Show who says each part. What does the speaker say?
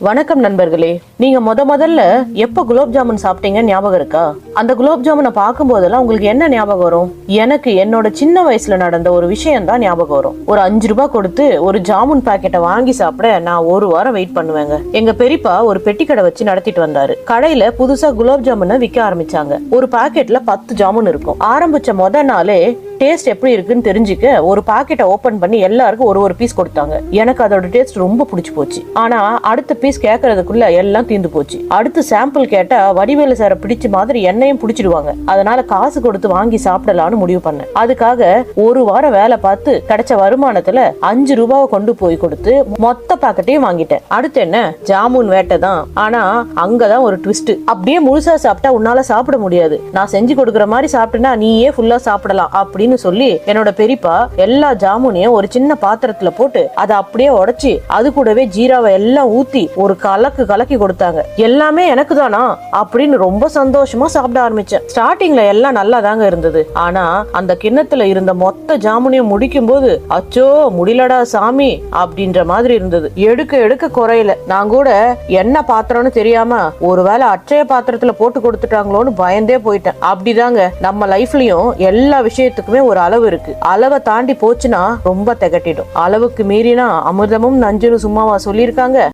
Speaker 1: வணக்கம் நண்பர்களே நீங்க முத முதல்ல எப்ப குலோப் ஜாமுன் சாப்பிட்டீங்க ஞாபகம் இருக்கா? அந்த குலோப் ஜாமுனை பார்க்கும் போதெல்லாம் உங்களுக்கு என்ன ஞாபகம் வரும்? எனக்கு என்னோட சின்ன வயசுல நடந்த ஒரு விஷயம் தான் ஞாபகம் வரும். ஒரு அஞ்சு ரூபாய் கொடுத்து ஒரு ஜாமுன் பாக்கெட்டை வாங்கி சாப்பிட நான் ஒரு வாரம் வெயிட் பண்ணுவேங்க. எங்க பெரியப்பா ஒரு பெட்டி கடை வச்சு நடத்திட்டு வந்தாரு. கடையில புதுசா குலோப் ஜாமுனை விற்க ஆரம்பிச்சாங்க. ஒரு பாக்கெட்ல பத்து ஜாமுன் இருக்கும். ஆரம்பிச்ச முத நாளே டேஸ்ட் எப்படி இருக்குன்னு தெரிஞ்சுக்க ஒரு பாக்கெட்டை ஓப்பன் பண்ணி எல்லாருக்கும் ஒரு ஒரு பீஸ் கொடுத்தாங்க. எனக்கு அதோட டேஸ்ட் ரொம்ப பிடிச்சி போச்சு. ஆனா அடுத்த பீஸ் கேட்கறதுக்குள்ள எல்லாம் தீந்து போச்சு. அடுத்து சாம்பிள் கேட்டா வடிவேலு சாரை பிடிச்ச மாதிரி என்னையும் பிடிச்சிடுவாங்க. அதனால காசு கொடுத்து வாங்கி சாப்பிடலாம்னு முடிவு பண்ணேன். அதுக்காக ஒரு வாரம் வேலை பார்த்து கிடைச்ச வருமானத்துல அஞ்சு ரூபாவை கொண்டு போய் கொடுத்து மொத்த பாக்கெட்டையும் வாங்கிட்டேன். அடுத்து என்ன? ஜாமுன் வேட்டை தான். ஆனா அங்கதான் ஒரு ட்விஸ்ட் அப்படியே முழுசா சாப்பிட்டா உன்னால சாப்பிட முடியாது. நான் செஞ்சு கொடுக்குற மாதிரி சாப்பிட்டேன்னா நீயே ஃபுல்லா சாப்பிடலாம். அப்படி அப்படின்னு சொல்லி என்னோட பெரியப்பா எல்லா ஜாமுனையும் ஒரு சின்ன பாத்திரத்துல போட்டு அதை அப்படியே உடைச்சி அது கூடவே ஜீராவை எல்லாம் ஊத்தி ஒரு கலக்கு கலக்கி கொடுத்தாங்க. எல்லாமே எனக்கு தானா அப்படின்னு ரொம்ப சந்தோஷமா சாப்பிட ஆரம்பிச்சேன். ஸ்டார்டிங்ல எல்லாம் நல்லா தாங்க இருந்தது. ஆனா அந்த கிண்ணத்துல இருந்த மொத்த ஜாமுனையும் முடிக்கும் போது அச்சோ முடியலடா சாமி அப்படின்ற மாதிரி இருந்தது. எடுக்க எடுக்க குறையல. நான் கூட என்ன பாத்திரம்னு தெரியாம ஒருவேளை அட்சய பாத்திரத்துல போட்டு கொடுத்துட்டாங்களோன்னு பயந்தே போயிட்டேன். அப்படிதாங்க நம்ம லைஃப்லயும் எல்லா விஷயத்துக்குமே ஒரு அளவு இருக்கு. அளவை தாண்டி போச்சுன்னா ரொம்ப திகட்டிடும். அளவுக்கு மீறினா அமிர்தமும் நஞ்சுன்னு சும்மாவா சொல்லியிருக்காங்க?